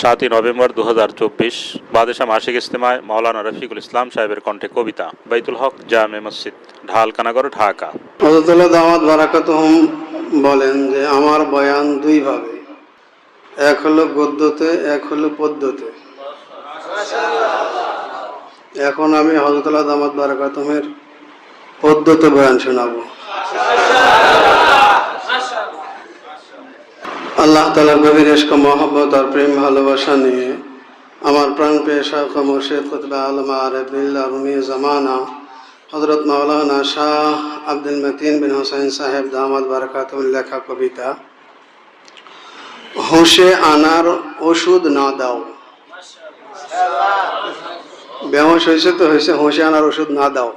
সাতই নভেম্বর দু হাজার চব্বিশ বাদেশা মাসিক ইস্তেমায় মাওলানা রফিকুল ইসলাম সাহেবের কণ্ঠে কবিতা, বাইতুল হক জামে মসজিদ ঢালকানাগর ঢাকা। হজরতুল্লাহ দামাত বারাকাতুহম বলেন যে, আমার বয়ান দুই ভাবে এক হলো গদ্যতে, এক হলো পদ্যতে। এখন আমি হজরতুল্লাহ দামাত বারাকাতুমের পদ্যতে বয়ান শোনাবো। আল্লাহ তালা গভীর মহব্বত আর প্রেম ভালোবাসা নিয়ে আমার প্রাণ পেশা মুর্শিদ কুতবা আলমা আরবিল্লা রুমি জামানা হজরত মাওলানা শাহ আব্দুল মতিন বিন হোসেন সাহেব দামাদ বারকাতুল লেখা কবিতা, হুঁশে আনার ওষুধ না দাও। বেহস হয়েছে তো, হয়েছে, হুঁশে আনার ওষুধ না দাও।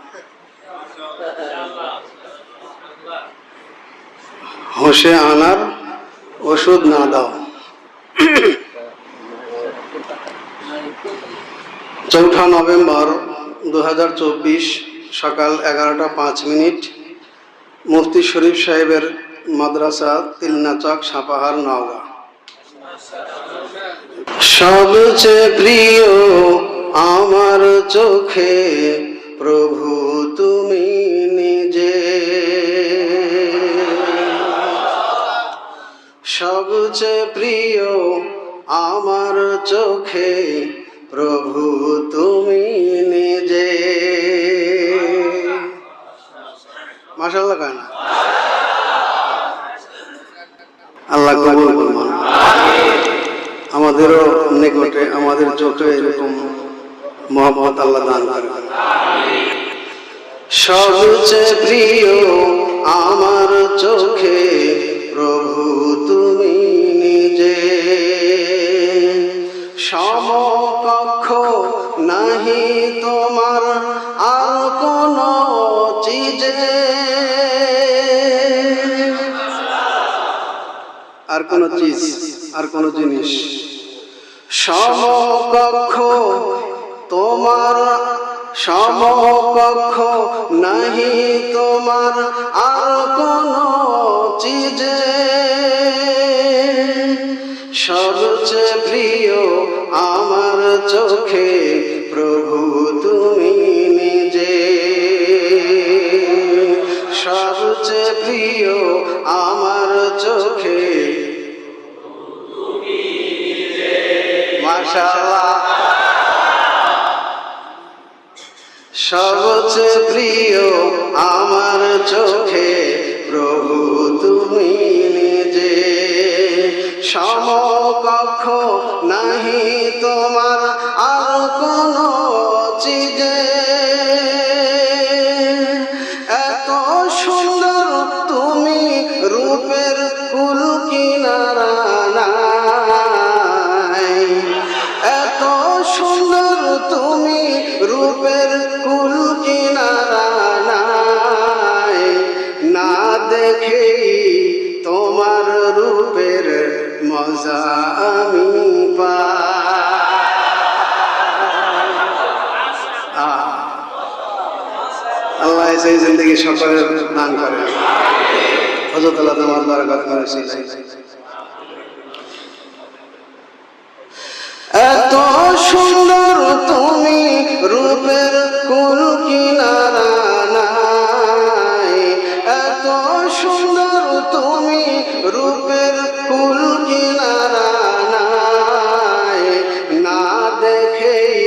হুঁশে আনার ওষুধ না দাও। চৌঠা নভেম্বর দু হাজার চব্বিশ সকাল এগারোটা পাঁচ মিনিট, মুফতি শরীফ সাহেবের মাদ্রাসা তিলনাচক, সাপাহার, নওগাঁ। সবচেয়ে প্রিয় আমার চোখে প্রভু সবচেয়ে প্রিয় আমার চোখে, প্রভু তুমি নিজে। মাশাল্লাহ কায় না? আল্লাহ কবুল করুন আমাদেরও আমাদের চোখে এরকম মোহাম্মত আল্লাহ দান করেন। সবচেয়ে প্রিয় আমার চোখে প্রভু, তুমি নিজে। সমকক্ষ নাহি তোমার, আর কোন চিজে। আর কোন চিজ, আর কোন জিনিস। সমকক্ষ তোমার, সমকক্ষ নাহি তোমার, আর কোন চিজে সবচেয়ে প্রিয় আমার চোখে, প্রভু তুমি নিজে। সবচেয়ে প্রিয় আমার চোখে, মাশাআল্লাহ। সবচেয়ে প্রিয় আমার চোখে, প্রভু তুমি নিজে সমকক্ষ নাহি তোমার সেই জিন্দগি সকলের দান করে। হজরত আল্লাহ তোমার বারাকাত করেছি। এত সুন্দর তুমি রূপের কুল কিনারা নাই। এত সুন্দর তুমি রূপের কুল কিনারা নাই। না দেখেই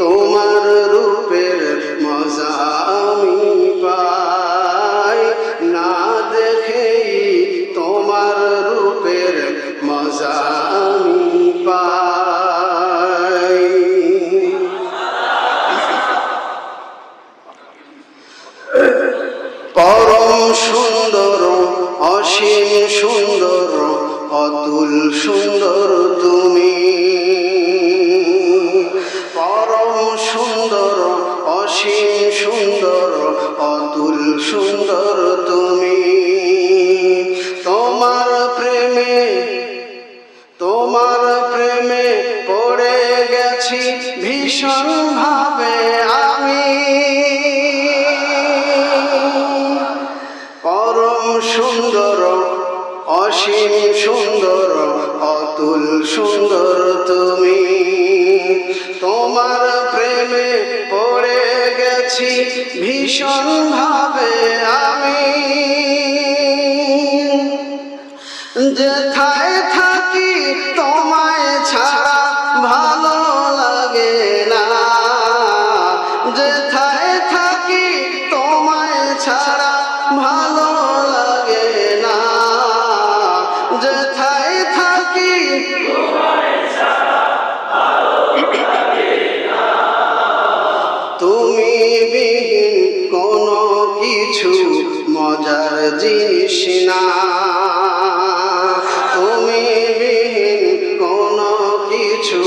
তোমার রূপের অতুল সুন্দর তুমি। তোমার প্রেমে পড়ে গেছি ভীষণ ভাবে আমি। যেথায় তুমি বিহীন কোনো কিছু মজার জিনিস না। তুমি বিহীন কোনো কিছু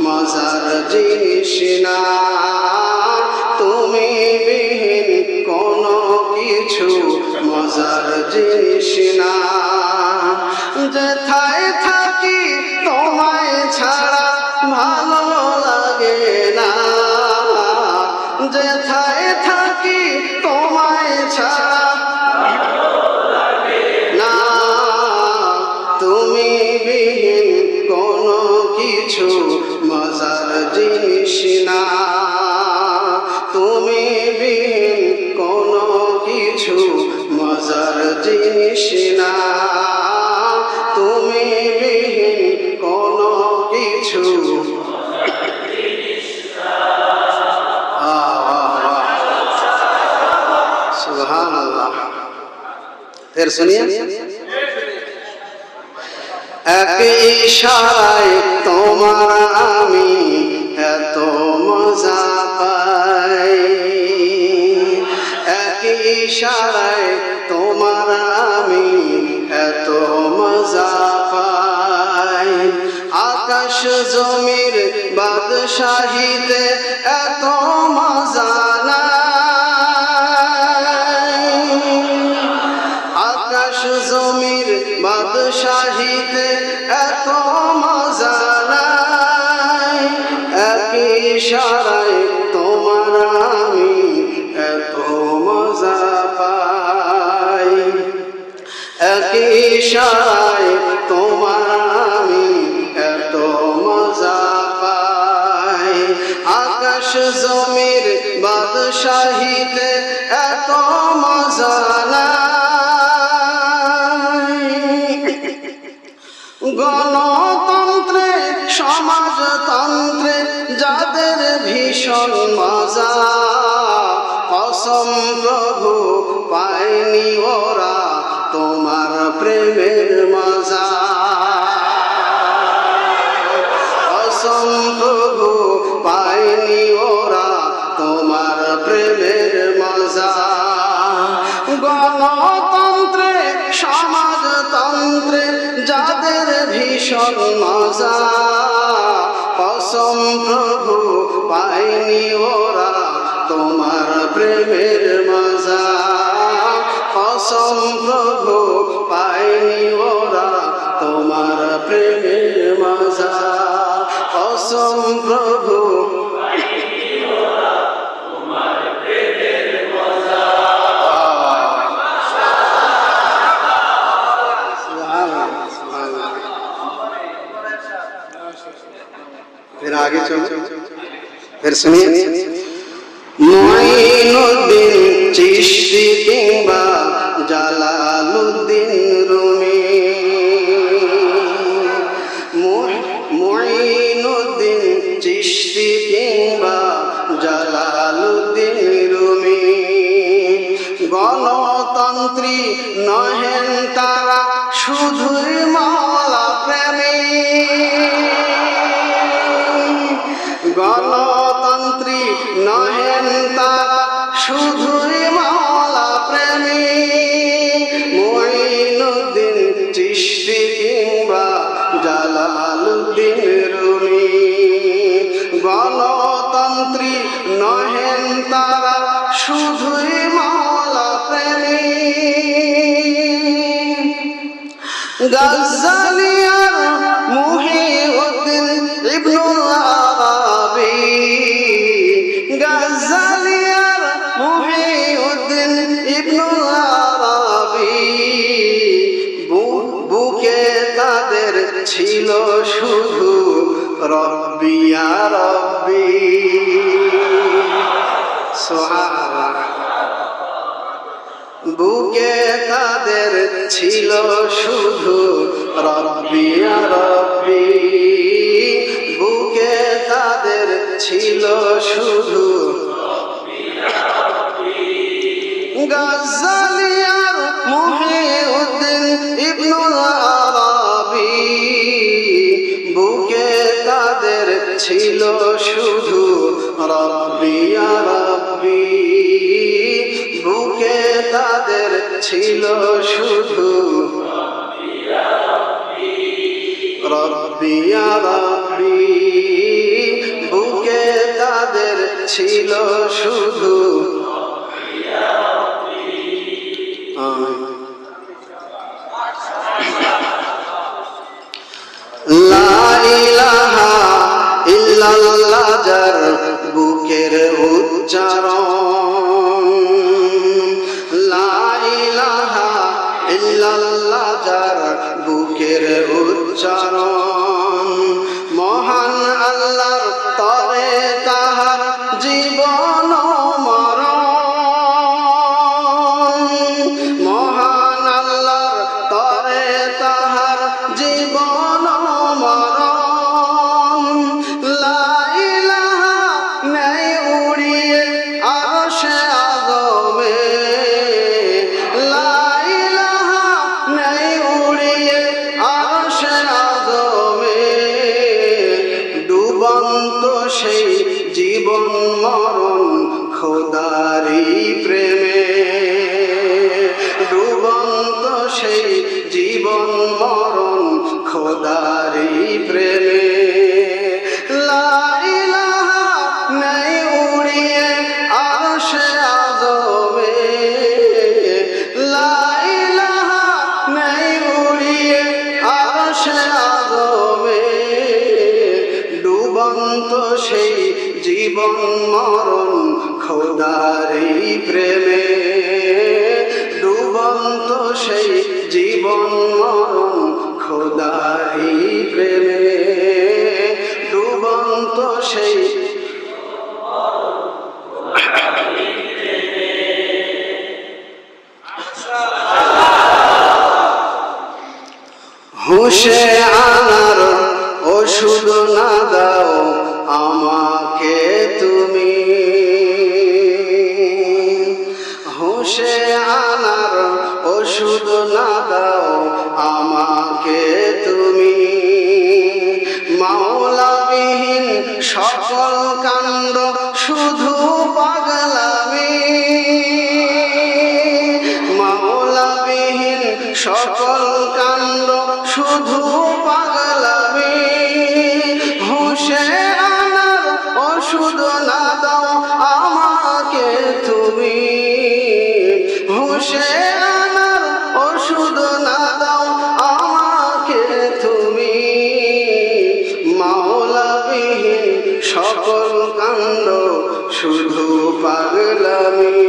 মজার জিনিস না। তুমি বিহীন কোনো কিছু মজার জিনিস না। ফের শুনিয়ে? এক ইশারায় তোমার আমি এত মজা পাই। এক ইশারায় তোমার আমি এত মজা পাই। আকাশ জমির বাদশাহীতে এত মজা ইশারায় তোমার আমি এত মজা পাই। এক ইশারায় তোমার আমি এত মজা পাই। আকাশ জমির বাদশাহিতে এত মজা গণতন্ত্রে ভীষণ মজা। অসম প্রভু পায়নি ওরা তোমার প্রেমের মজা। অসম প্রভু পায়নি ওরা তোমার প্রেমের মজা। গণতন্ত্রে, সমাজতন্ত্রে যাদের ভীষণ মজা, অসম প্রভু পায়নি ওরা তোমার প্রেমের মজা কসম প্রভু পায়নি फिर सुनिए মুইনুদ্দিন চিশতি কিংবা জালালুদ্দিন রুমি মুই- মুইনুদ্দিন চিশতি কিংবা জালালুদ্দিন রুমি গণতন্ত্রী নহেন তারা শুধুই মাওলা প্রেমী শুধুই মাওলা প্রেমী মঈনুদ্দিন চিশতি কিংবা জালালুদ্দিন রুমি। গণতন্ত্রী নহেন তারা শুধুই মাওলা প্রেমী। গাজ্জালিয়ার মুহিউদ্দিন ছিল শুধু রব্বিয়া রব্বি। বুকে তাদের ছিল শুধু রব্বি আর রব্বি। বুকে তাদের ছিল শুধু গাজ্জালিয়ার মুহিউদ্দিন ছিল শুধু রব্বি বুকে তাদের ছিল শুধু লা ইলাহা ইল্লাল্লাহ যার বুকের উচ্চারণ প্রেমে লা ইলাহা নেই উড়িয়ে আরশে আজমে লা ইলাহা নেই উড়িয়ে ডুবন্ত সেই জীবন মরণ খোদারি প্রেমে। ডুবন্ত সেই জীবন খোদারি সেই হুশে আনার ওষুধ না দাও আমাকে। সকল কাণ্ড শুধু পাগলামি।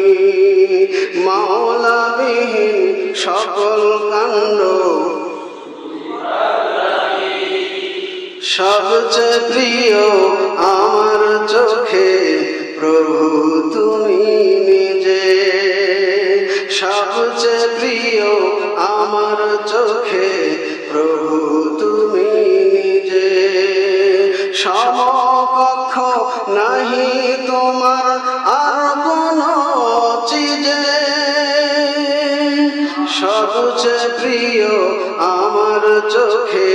মাওলাবিহীন সকল কাণ্ড। সবচেয়ে প্রিয় আমার চোখে, প্রভু তুমি নিজে। সবচেয়ে প্রিয় আমার চোখে, প্রভু তুমি নিজে। সমকক্ষ নাহি তোমার আর কোন চিজে সবচেয়ে প্রিয় আমার চোখে